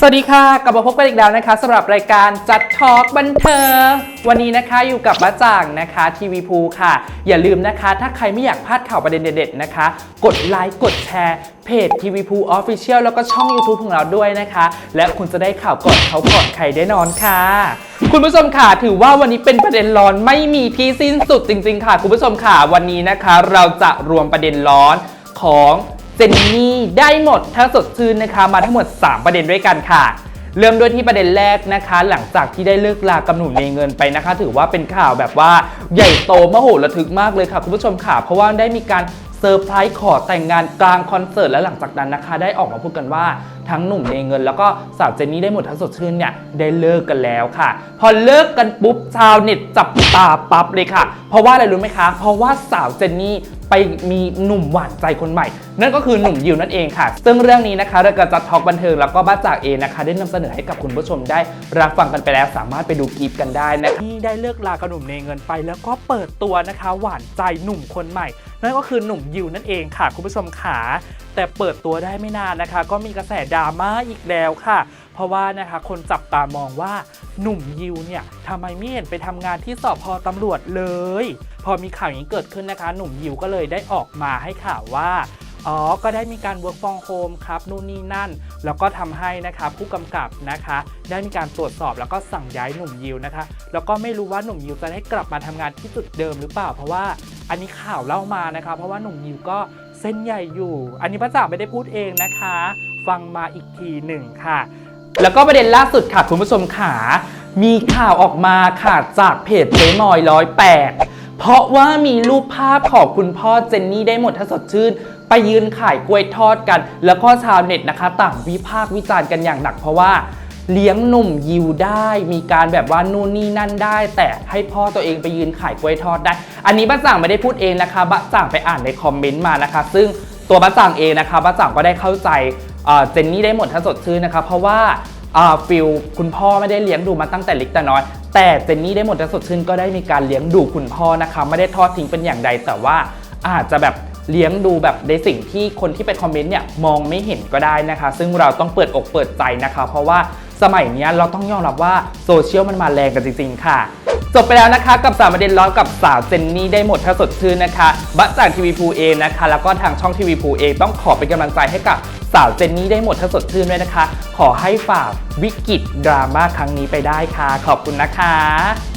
สวัสดีค่ะ กลับมาพบกันอีกแล้วนะคะสำหรับรายการจัดทอล์กบันเทิงวันนี้นะคะอยู่กับบ้าจ่างนะคะทีวีพูค่ะ อย่าลืมนะคะ ถ้าใครไม่อยากพลาดข่าวประเด็นเด็ดๆนะคะ กดไลค์กดแชร์เพจทีวีพูออฟฟิเชียลแล้วก็ช่อง YouTube ของเราด้วยนะคะ และคุณจะได้ข่าวก่อนเขาก่อนใครแน่นอนค่ะ คุณผู้ชมค่ะถือว่าวันนี้เป็นประเด็นร้อนไม่มีที่สิ้นสุดจริง ๆ ค่ะ คุณผู้ชมค่ะวันนี้นะคะ เราจะรวมประเด็นร้อนของ เจนนี่ได้หมดถ้าสดชื่นนะคะมาทั้งหมด 3 ประเด็นด้วยกันค่ะ เริ่มด้วยที่ประเด็นแรกนะคะ หลังจากที่ได้เลิกลากับหนุ่มเนเงินไปนะคะ ถือว่าเป็นข่าวแบบว่าใหญ่โตมโหระทึกมากเลยค่ะ คุณผู้ชมค่ะ เพราะว่าได้มีการเซอร์ไพรส์ขอแต่งงานกลางคอนเสิร์ตและหลังจากนั้นนะคะ ได้ออกมาพูดกันว่า ทั้งหนุ่มเนเงิน แล้วก็สาวเจนนี่ได้หมดทั้งสดชื่นเนี่ยได้เลิกกันแล้วค่ะ พอเลิกกันปุ๊บชาวเน็ตจับตาปั๊บเลยค่ะ เพราะว่าอะไรรู้ไหมคะ เพราะว่าสาวเจนนี่ไปมีหนุ่มหวานใจคนใหม่ นั่นก็คือหนุ่มยิวนั่นเองค่ะ ซึ่งเรื่องนี้นะคะเราก็จะทอกบันเทิงแล้วก็บ้าจากเองนะคะ ได้นำเสนอให้กับคุณผู้ชมได้รับฟังกันไปแล้วสามารถไปดูคลิปกันได้นะคะที่ได้เลิกลากับหนุ่มเนเงินไป แล้วก็เปิดตัวนะคะ หวานใจหนุ่มคนใหม่ นั่นก็คือหนุ่มยิวนั่นเองค่ะ คุณผู้ชมขา แต่เปิดตัวได้ไม่นานนะคะ ก็มีกระแสดราม่าอีกแล้วค่ะ เพราะว่านะคะคนจับตามองว่าหนุ่มยิวเนี่ยทำไมไม่เห็นไปทำงานที่สพตำรวจเลย พอมีข่าวอย่างนี้เกิดขึ้นนะคะ หนุ่มยิวก็เลยได้ออกมาให้ข่าวว่าอ๋อ ก็ได้มีการ work from home ครับ นู่นนี่นั่น แล้วก็ทำให้นะคะผู้กำกับนะคะ ได้มีการตรวจสอบแล้วก็สั่งย้ายหนุ่มยิวนะคะ แล้วก็ไม่รู้ว่าหนุ่มยิวจะได้กลับมาทำงานที่จุดเดิมหรือเปล่า เพราะว่าอันนี้ข่าวเล่ามานะคะ เพราะว่าหนุ่มยิวก็ เส้นใหญ่อยู่ อันนี้พระจ่าไม่ได้พูดเองนะคะ ฟังมาอีกทีหนึ่งค่ะ แล้วก็ประเด็นล่าสุดค่ะคุณผู้ชมขา มีข่าวออกมาค่ะจากเพจเจ๊มอยร้อยแปดเพราะว่ามีรูปภาพของคุณพ่อเจนนี่ได้หมดถ้าสดชื่น ไปยืนขายกล้วยทอดกัน แล้วก็ชาวเน็ตนะคะ ต่างวิพากษ์วิจารณ์กันอย่างหนักเพราะว่า เลี้ยงหนุ่มยิวได้ มีการแบบว่านู่นนี่นั่นได้ แต่ให้พ่อตัวเองไปยืนขายกล้วยทอดได้ อันนี้บ้าจ่างไม่ได้พูดเองนะคะบ้าจ่างไปอ่านในคอมเมนต์มานะคะ ซึ่งตัวบ้าจ่างเองนะคะบ้าจ่างก็ได้เข้าใจเจนนี่ได้หมดถ้าสดชื่นนะคะ เพราะว่าฟิลคุณพ่อไม่ได้เลี้ยงดูมาตั้งแต่เล็กแต่น้อย แต่เจนนี่ได้หมดจะสดชื่นก็ได้มีการเลี้ยงดูคุณพ่อนะคะ ไม่ได้ทอดทิ้งเป็นอย่างใด แต่ว่าอาจจะแบบเลี้ยงดูแบบในสิ่งที่คนที่ไปคอมเมนต์เนี่ยมองไม่เห็นก็ได้นะคะ ซึ่งเราต้องเปิดอกเปิดใจนะคะ เพราะว่า สมัยนี้เราต้องยอมรับว่าโซเชียลมันมาแรงกันจริง ๆ ค่ะ จบไปแล้วนะคะกับสามประเด็นร้อนกับสาวเจนนี่ได้หมดถ้าสดชื่นนะคะ บัตจากทีวีพูเองนะคะ แล้วก็ทางช่องทีวีพูเองต้องขอเป็นกำลังใจให้กับสาวเจนนี่ได้หมดถ้าสดชื่นด้วยนะคะ ขอให้ฝ่าวิกฤตดราม่าครั้งนี้ไปได้ค่ะ ขอบคุณนะคะ